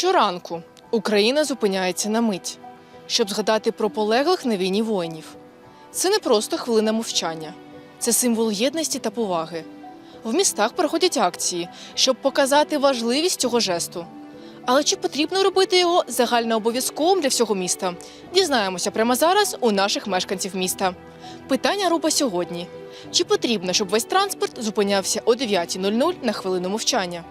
Щоранку Україна зупиняється на мить, щоб згадати про полеглих на війні воїнів. Це не просто хвилина мовчання, це символ єдності та поваги. В містах проходять акції, щоб показати важливість цього жесту. Але чи потрібно робити його загальнообов'язковим для всього міста? Дізнаємося прямо зараз у наших мешканців міста. Питання руба сьогодні: чи потрібно, щоб весь транспорт зупинявся о 9.00 на хвилину мовчання?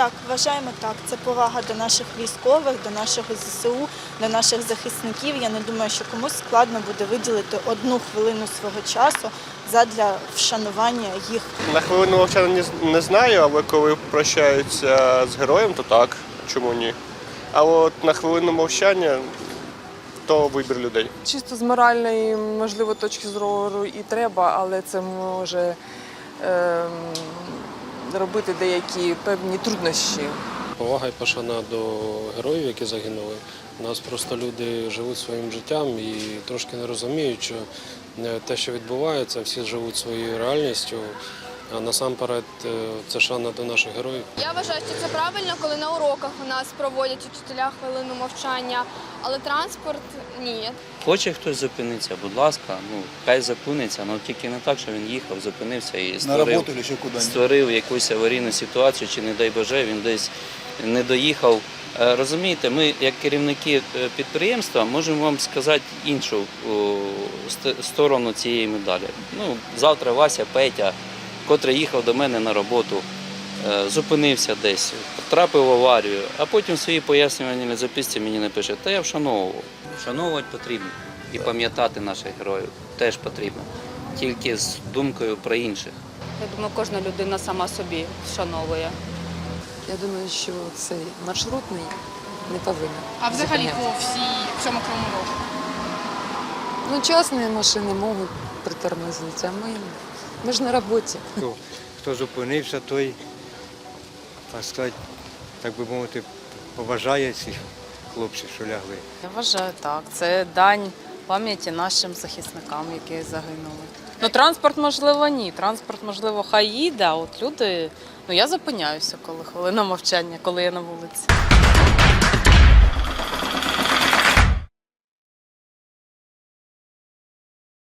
Так, вважаємо так. Це повага до наших військових, до нашого ЗСУ, до наших захисників. Я не думаю, що комусь складно буде виділити одну хвилину свого часу задля вшанування їх. На хвилину мовчання не, знаю, але коли прощаються з героєм, то так. Чому ні? А от на хвилину мовчання то вибір людей. Чисто з моральної, можливо, точки зору і треба, але це може ем, робити деякі певні труднощі. Повага і пошана до героїв, які загинули. У нас просто люди живуть своїм життям і трошки не розуміють, що е, те, що відбувається, всі живуть своєю реальністю. А насамперед е, це шана до наших героїв. Я вважаю, що це правильно, коли на уроках у нас проводять учителя хвилину мовчання, але транспорт ні. Хоче хтось зупинитися, будь ласка, ну хай зупиниться, але тільки не так, що він їхав, зупинився і створив, створив якусь аварійну ситуацію, чи не дай Боже, він десь не доїхав. Е, Розумієте, ми, як керівники е, підприємства, можемо вам сказати іншу сторону цієї медалі. Ну, завтра Вася, Петя, котрий їхав до мене на роботу, е, зупинився десь, потрапив в аварію, а потім в своїй пояснювальній записці мені напише, та я вшановував. Вшановувати потрібно і пам'ятати наших героїв теж потрібно, тільки з думкою про інших. Я думаю, кожна людина сама собі вшановує. Я думаю, що цей маршрутний не повинен. А взагалі по всій всьому кривому рогу? Ну, частні машини можуть притормозити, а ми, ми ж на роботі. Хто, хто зупинився, той, так сказати, так би мовити, поважає цих хлопців, що лягли. Я вважаю так. Це дань пам'яті нашим захисникам, які загинули. Ну, транспорт, можливо, ні. Транспорт, можливо, хай їде, а от люди. Ну, я зупиняюся, коли хвилина мовчання, коли я на вулиці.